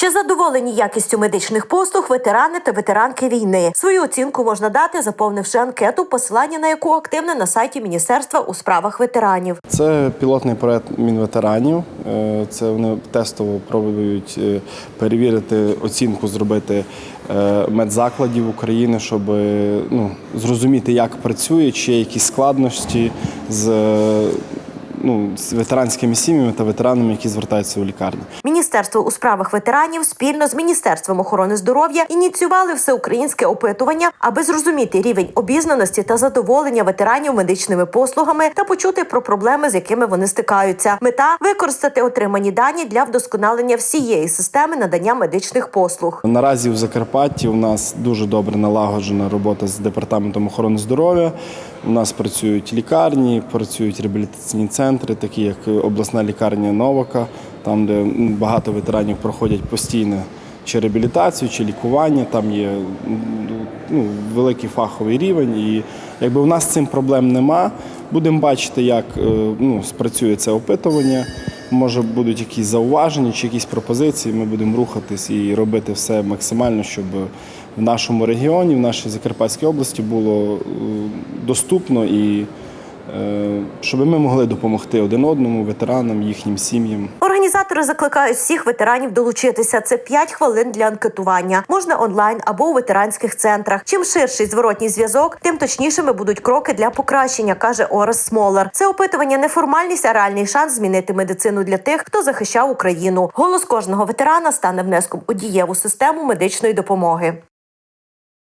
Чи задоволені якістю медичних послуг ветерани та ветеранки війни? Свою оцінку можна дати, заповнивши анкету, посилання на яку активне на сайті Міністерства у справах ветеранів. Це пілотний проект мінветеранів. Е, Це вони тестово пробують е, перевірити оцінку, зробити е, медзакладів України, щоб ну, зрозуміти, як працює, чи є якісь складності з, ну, з ветеранськими сім'ями та ветеранами, які звертаються у лікарні. Міністерство у справах ветеранів спільно з Міністерством охорони здоров'я ініціювали всеукраїнське опитування, аби зрозуміти рівень обізнаності та задоволення ветеранів медичними послугами та почути про проблеми, з якими вони стикаються. Мета використати отримані дані для вдосконалення всієї системи надання медичних послуг. Наразі в Закарпатті у нас дуже добре налагоджена робота з департаментом охорони здоров'я. У нас працюють лікарні, працюють реабілітаційні центри, такі як обласна лікарня Новака, там, де багато ветеранів проходять постійно чи реабілітацію, чи лікування. Там є ну, великий фаховий рівень. І якби у нас цим проблем нема, будемо бачити, як е, ну, спрацює це опитування. Може будуть якісь зауваження чи якісь пропозиції. Ми будемо рухатись і робити все максимально, щоб в нашому регіоні, в нашій Закарпатській області було е, доступно і щоб ми могли допомогти один одному, ветеранам, їхнім сім'ям. Організатори закликають всіх ветеранів долучитися. Це 5 хвилин для анкетування. Можна онлайн або у ветеранських центрах. Чим ширший зворотній зв'язок, тим точнішими будуть кроки для покращення, каже Орес Смолар. Це опитування не формальність, а реальний шанс змінити медицину для тих, хто захищав Україну. Голос кожного ветерана стане внеском у дієву систему медичної допомоги.